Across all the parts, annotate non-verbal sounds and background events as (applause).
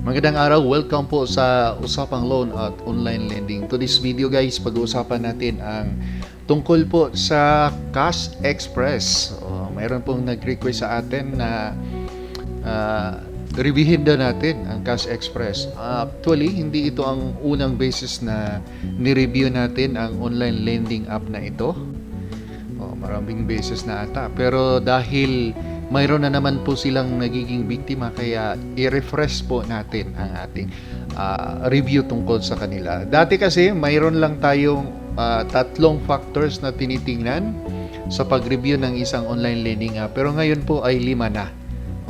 Magandang araw, welcome po sa Usapang Loan at Online Lending. To this video guys, pag-uusapan natin ang tungkol po sa Cash Express. O, mayroon pong nag-request sa atin na uh, reviewin daw natin ang Cash Express. actually, hindi ito ang unang basis na ni-review natin ang online lending app na ito. O, maraming beses na ata. Pero dahil mayroon na naman po silang nagiging biktima kaya i-refresh po natin ang ating ah, review tungkol sa kanila. Dati kasi mayroon lang tayong ah, tatlong factors na tinitingnan sa pag-review ng isang online lending app. Pero ngayon po ay lima na.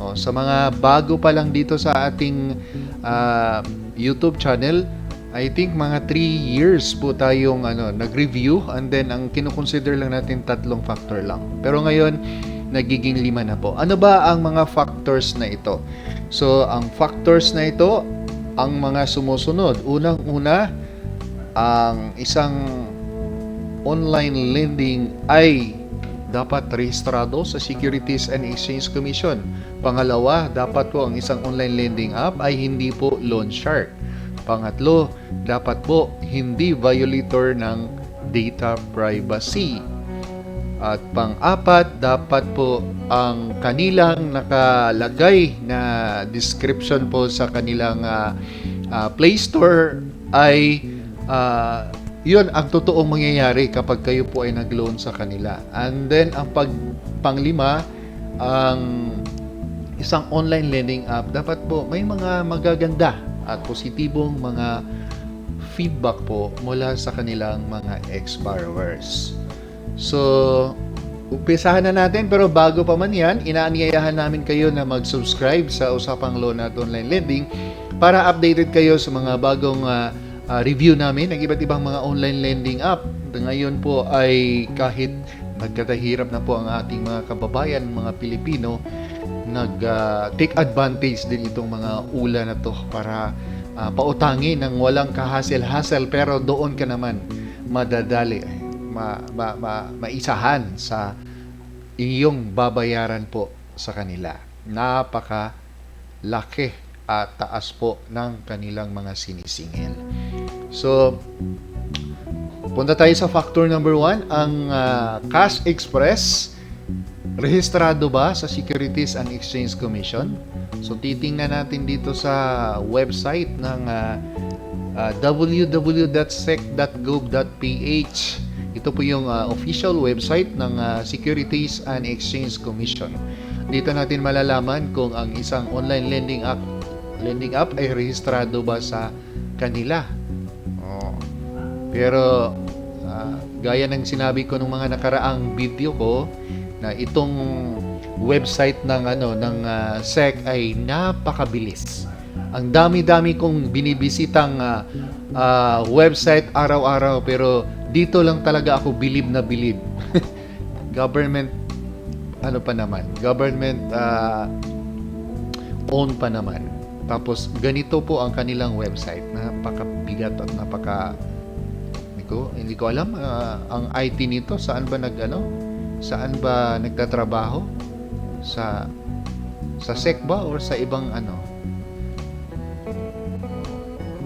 O, sa mga bago pa lang dito sa ating ah, YouTube channel, I think mga 3 years po tayong ano, nag-review and then ang kinukonsider lang natin tatlong factor lang. Pero ngayon, nagiging lima na po. Ano ba ang mga factors na ito? So, ang factors na ito, ang mga sumusunod. Unang-una, ang isang online lending ay dapat rehistrado sa Securities and Exchange Commission. Pangalawa, dapat po ang isang online lending app ay hindi po loan shark. Pangatlo, dapat po hindi violator ng data privacy. At pang-apat, dapat po ang kanilang nakalagay na description po sa kanilang ah, ah, Play Store ay ah, yun ang totoong mangyayari kapag kayo po ay nag-loan sa kanila. And then, ang pag panglima, ang isang online lending app, dapat po may mga magaganda at positibong mga feedback po mula sa kanilang mga ex-borrowers. So, umpisahan na natin pero bago pa man yan, inaanyayahan namin kayo na mag-subscribe sa Usapang Loan at Online Lending para updated kayo sa mga bagong ah, ah, review namin ng iba't ibang mga online lending app. Ngayon po ay kahit nagkatahirap na po ang ating mga kababayan, mga Pilipino, nag-take advantage din itong mga ula na to para ah, pautangin ng walang kahasel-hasel pero doon ka naman madadali ma, ma, ma, maisahan sa iyong babayaran po sa kanila. Napaka laki at taas po ng kanilang mga sinisingil. So, punta tayo sa factor number one, ang ah, Cash Express. Rehistrado ba sa Securities and Exchange Commission? So, titingnan natin dito sa website ng ah, ah, www.sec.gov.ph. Ito po yung ah, official website ng ah, Securities and Exchange Commission. Dito natin malalaman kung ang isang online lending app lending app ay rehistrado ba sa kanila. Oh. Pero ah, gaya ng sinabi ko nung mga nakaraang video ko na itong website ng ano ng ah, SEC ay napakabilis. Ang dami-dami kong binibisitang ah, ah, website araw-araw pero dito lang talaga ako bilib na bilib. (laughs) government ano pa naman, government ah, own pa naman. Tapos ganito po ang kanilang website, napakabigat at napaka hindi ko, hindi ko alam ah, ang IT nito saan ba nag ano? Saan ba nagtatrabaho? Sa sa SEC ba or sa ibang ano?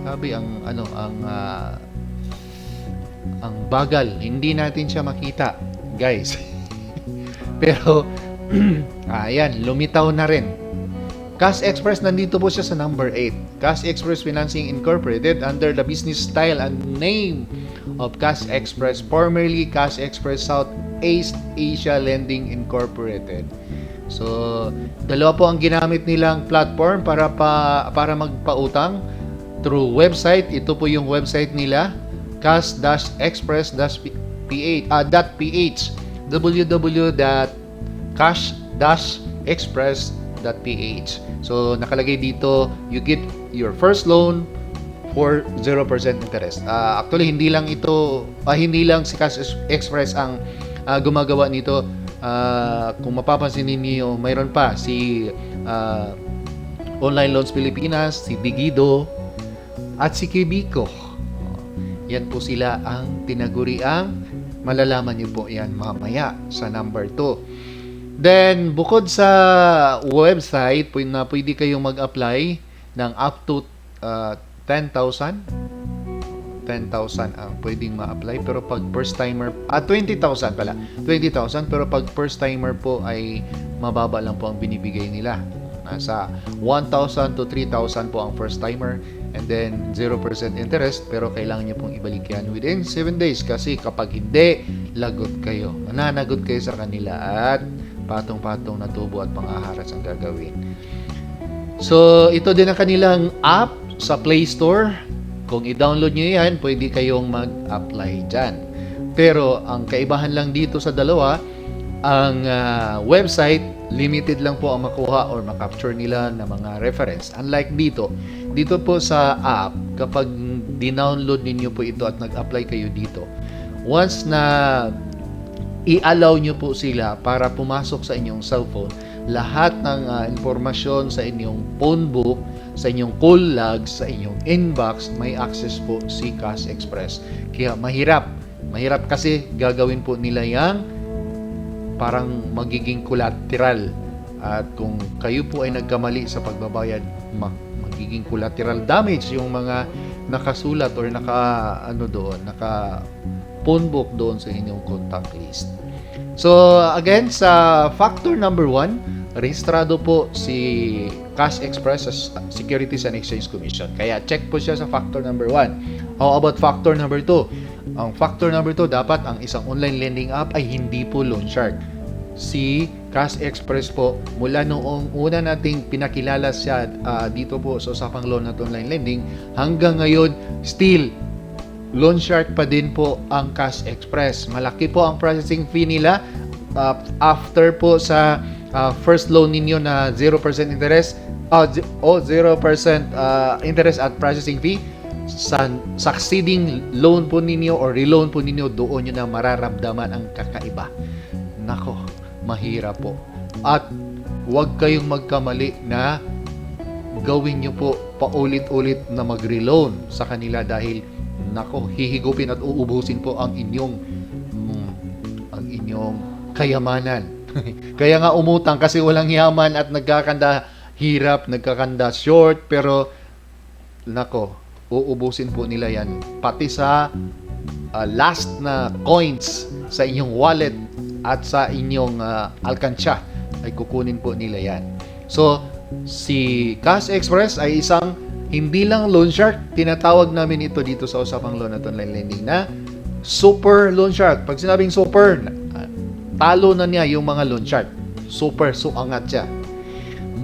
Sabi ang ano ang ah, ang bagal, hindi natin siya makita, guys. (laughs) Pero (clears throat) ayan, lumitaw na rin. Cash Express nandito po siya sa number 8. Cash Express Financing Incorporated under the business style and name of Cash Express, formerly Cash Express Southeast Asia Lending Incorporated. So, dalawa po ang ginamit nilang platform para pa para magpautang through website. Ito po yung website nila cash-express-ph ah, .ph www.cash-express.ph So, nakalagay dito, you get your first loan for 0% interest. Ah, actually, hindi lang ito, ah, hindi lang si Cash Express ang ah, gumagawa nito. Ah, kung mapapansin ninyo, mayroon pa si ah, Online Loans Pilipinas, si Digido, at si Kibico. Yan po sila ang tinaguriang. Malalaman niyo po yan mamaya sa number 2. Then, bukod sa website, na pwede kayong mag-apply ng up to uh, 10,000 10,000 ang pwedeng ma-apply pero pag first timer ah 20,000 pala. 20,000 pero pag first timer po ay mababa lang po ang binibigay nila. Nasa 1,000 to 3,000 po ang first timer and then 0% interest pero kailangan niyo pong ibalik yan within 7 days kasi kapag hindi lagot kayo mananagot kayo sa kanila at patong-patong na tubo at pangaharas ang gagawin so ito din ang kanilang app sa Play Store kung i-download nyo yan, pwede kayong mag-apply dyan. Pero ang kaibahan lang dito sa dalawa, ang ah, website, limited lang po ang makuha or makapture nila na mga reference. Unlike dito, dito po sa app, kapag dinownload ninyo po ito at nag-apply kayo dito, once na i-allow nyo po sila para pumasok sa inyong cellphone, lahat ng ah, impormasyon sa inyong phone book, sa inyong call logs, sa inyong inbox, may access po si Cash Express. Kaya mahirap. Mahirap kasi gagawin po nila yang parang magiging collateral. At kung kayo po ay nagkamali sa pagbabayad, magiging collateral damage yung mga nakasulat or naka ano doon, naka phone book doon sa inyong contact list. So again sa factor number one, rehistrado po si Cash Express sa Securities and Exchange Commission. Kaya check po siya sa factor number one. How about factor number two? Ang factor number two, dapat ang isang online lending app ay hindi po loan shark. Si Cash Express po, mula noong una nating pinakilala siya ah, dito po sa usapang loan at online lending, hanggang ngayon, still, loan shark pa din po ang Cash Express. Malaki po ang processing fee nila uh, after po sa uh, first loan ninyo na 0% interest uh, o 0% uh, interest at processing fee sa succeeding loan po ninyo or reloan po ninyo doon nyo na mararamdaman ang kakaiba. Nako, mahirap po. At huwag kayong magkamali na gawin nyo po paulit-ulit na mag-reloan sa kanila dahil nako, hihigupin at uubusin po ang inyong mm, ang inyong kayamanan. (laughs) Kaya nga umutang kasi walang yaman at nagkakanda hirap, nagkakanda short pero nako, uubusin po nila yan pati sa uh, last na coins sa inyong wallet at sa inyong uh, alkansya ay kukunin po nila yan. So, si Cash Express ay isang hindi lang loan shark, tinatawag namin ito dito sa usapang loan at online lending na super loan shark. Pag sinabing super, uh, talo na niya yung mga loan shark. Super, so angat siya.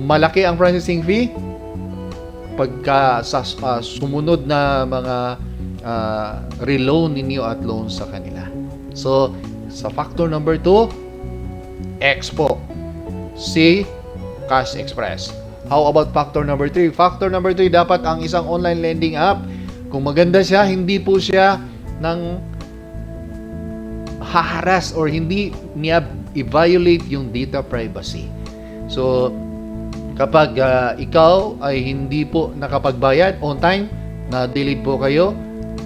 Malaki ang processing fee, pagka sa uh, sumunod na mga uh, reloan ninyo at loan sa kanila. So, sa factor number 2, Expo. Si Cash Express. How about factor number 3? Factor number 3, dapat ang isang online lending app, kung maganda siya, hindi po siya ng haharas or hindi niya i-violate yung data privacy. So, kapag uh, ikaw ay hindi po nakapagbayad on time, na-delete po kayo,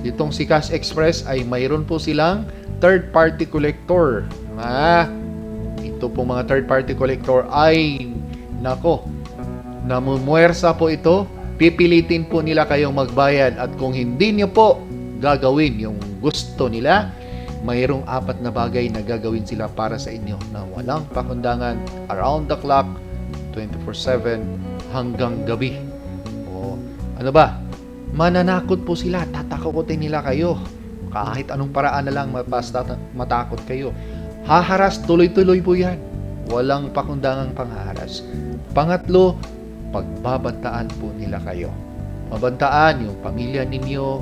itong si Cash Express ay mayroon po silang third party collector. Ah, ito po mga third party collector ay nako, namumuwersa po ito, pipilitin po nila kayong magbayad at kung hindi niyo po gagawin yung gusto nila, mayroong apat na bagay na gagawin sila para sa inyo na walang pakundangan around the clock 24/7 hanggang gabi. O ano ba? Mananakot po sila, tatakotin nila kayo. Kahit anong paraan na lang mapasta matakot kayo. Haharas tuloy-tuloy po 'yan. Walang pakundangang panghaharas. Pangatlo, pagbabantaan po nila kayo. Mabantaan yung pamilya ninyo.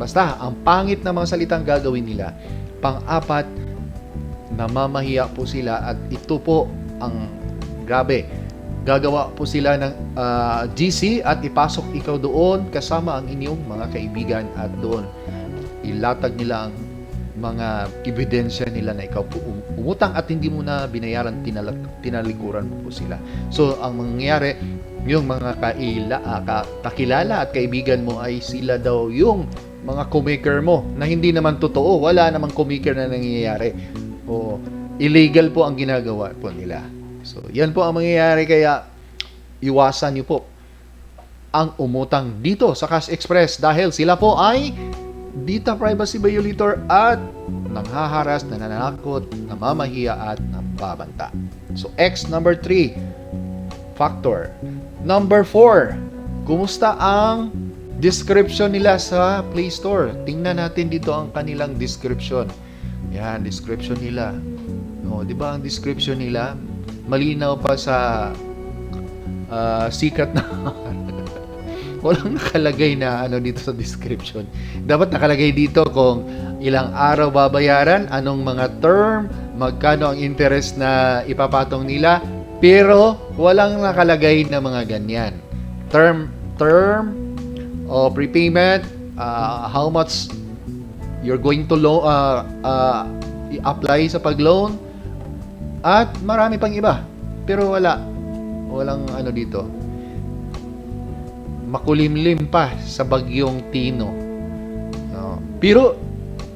Basta, ang pangit na mga salitang gagawin nila. Pang-apat, namamahiya po sila at ito po ang grabe. Gagawa po sila ng ah, GC at ipasok ikaw doon kasama ang inyong mga kaibigan at doon ilatag nila ang mga ebidensya nila na ikaw po um- umutang at hindi mo na binayaran tinal- tinalikuran mo po sila. So ang mangyayari yung mga kaila, ah, ka- kakilala at kaibigan mo ay sila daw yung mga kumaker mo na hindi naman totoo. Wala namang kumaker na nangyayari. O illegal po ang ginagawa po nila. So yan po ang mangyayari kaya iwasan niyo po ang umutang dito sa Cash Express dahil sila po ay data privacy violator at nanghaharas, nananakot, namamahiya at nambabanta. So X number 3, factor. Number 4, kumusta ang description nila sa Play Store? Tingnan natin dito ang kanilang description. Yan, description nila. No, 'di ba ang description nila malinaw pa sa ah, sikat na walang nakalagay na ano dito sa description. Dapat nakalagay dito kung ilang araw babayaran, anong mga term, magkano ang interest na ipapatong nila, pero walang nakalagay na mga ganyan. Term, term, o prepayment, uh, how much you're going to loan, uh, uh, i-apply sa pag-loan, at marami pang iba. Pero wala. Walang ano dito makulimlim pa sa bagyong Tino. No. Pero,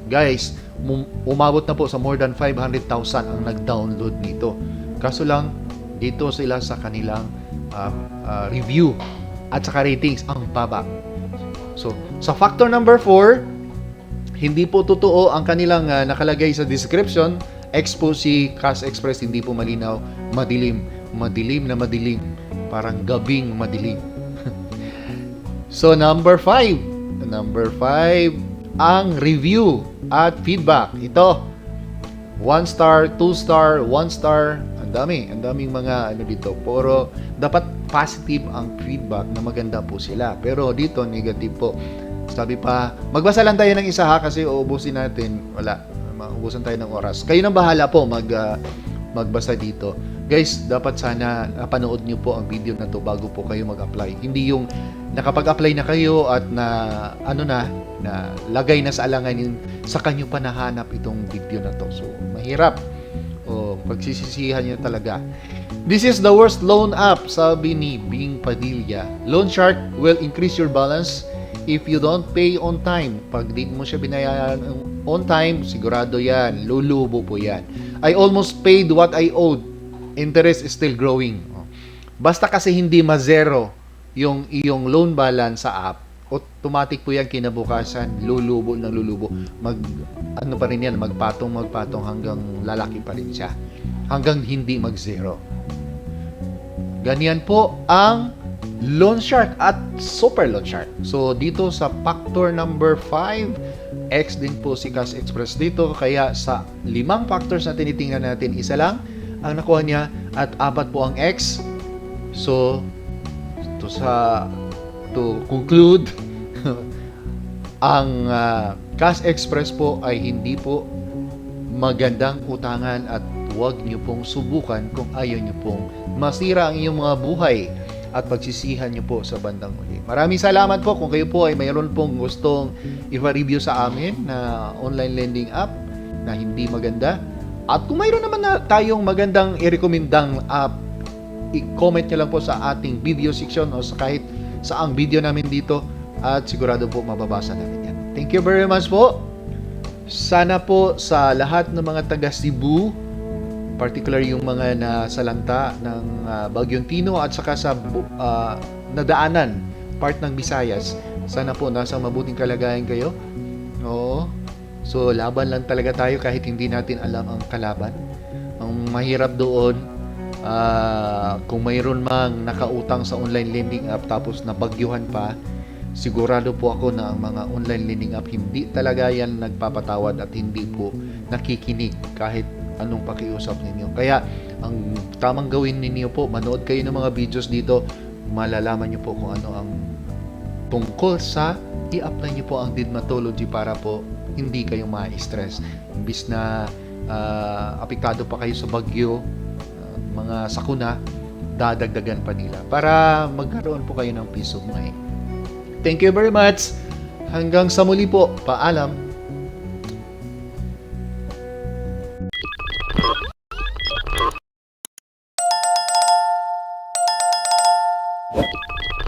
guys, umabot na po sa more than 500,000 ang nag-download nito. Kaso lang, dito sila sa kanilang ah, ah, review at saka ratings ang baba. So, sa factor number 4, hindi po totoo ang kanilang ah, nakalagay sa description. Expo si Cash Express hindi po malinaw, madilim, madilim na madilim, parang gabing madilim. So number 5, number 5 ang review at feedback. Ito 1 star, 2 star, 1 star. Ang dami, ang daming mga ano dito. Puro dapat positive ang feedback na maganda po sila. Pero dito negative po. Sabi pa, magbasa lang tayo ng isa ha kasi uubusin natin. Wala, maubusan tayo ng oras. Kayo nang bahala po mag ah, magbasa dito. Guys, dapat sana napanood nyo po ang video na to bago po kayo mag-apply. Hindi yung nakapag-apply na kayo at na ano na na lagay na sa alanganin sa kanyo pa nahanap itong video na to. So, mahirap. O, pagsisisihan nyo talaga. This is the worst loan app, sabi ni Bing Padilla. Loan Shark will increase your balance if you don't pay on time. Pag di mo siya binayaran on time, sigurado yan. Lulubo po yan. I almost paid what I owed. Interest is still growing. Basta kasi hindi ma-zero yung iyong loan balance sa app, automatic po yan kinabukasan, lulubo ng lulubo. Mag, ano pa rin yan, magpatong magpatong hanggang lalaki pa rin siya. Hanggang hindi mag-zero. Ganyan po ang loan shark at super loan shark. So, dito sa factor number 5, X din po si Cash Express dito. Kaya sa limang factors na tinitingnan natin, isa lang ang nakuha niya at apat po ang X. So, to sa to conclude (laughs) ang ah, Cash Express po ay hindi po magandang utangan at huwag niyo pong subukan kung ayaw niyo pong masira ang iyong mga buhay at pagsisihan niyo po sa bandang uli. Maraming salamat po kung kayo po ay mayroon pong gustong i-review sa amin na online lending app na hindi maganda. At kung mayroon naman na tayong magandang i-recommendang app i-comment nyo lang po sa ating video section o sa kahit saang video namin dito at sigurado po mababasa namin yan. Thank you very much po. Sana po sa lahat ng mga taga Cebu, particular yung mga nasalanta ng ah, Bagyong Tino at saka sa ah, nadaanan part ng Visayas. Sana po nasa mabuting kalagayan kayo. Oo. So laban lang talaga tayo kahit hindi natin alam ang kalaban. Ang mahirap doon Ah, kung mayroon mang nakautang sa online lending app tapos nabagyuhan pa, sigurado po ako na ang mga online lending app hindi talaga yan nagpapatawad at hindi po nakikinig kahit anong pakiusap ninyo. Kaya ang tamang gawin ninyo po, manood kayo ng mga videos dito, malalaman nyo po kung ano ang tungkol sa i-apply nyo po ang Didmatology para po hindi kayo ma-stress. Imbis na ah, apektado pa kayo sa bagyo, ah, mga sakuna, dadagdagan pa nila para magkaroon po kayo ng peace of mind. Thank you very much. Hanggang sa muli po. Paalam.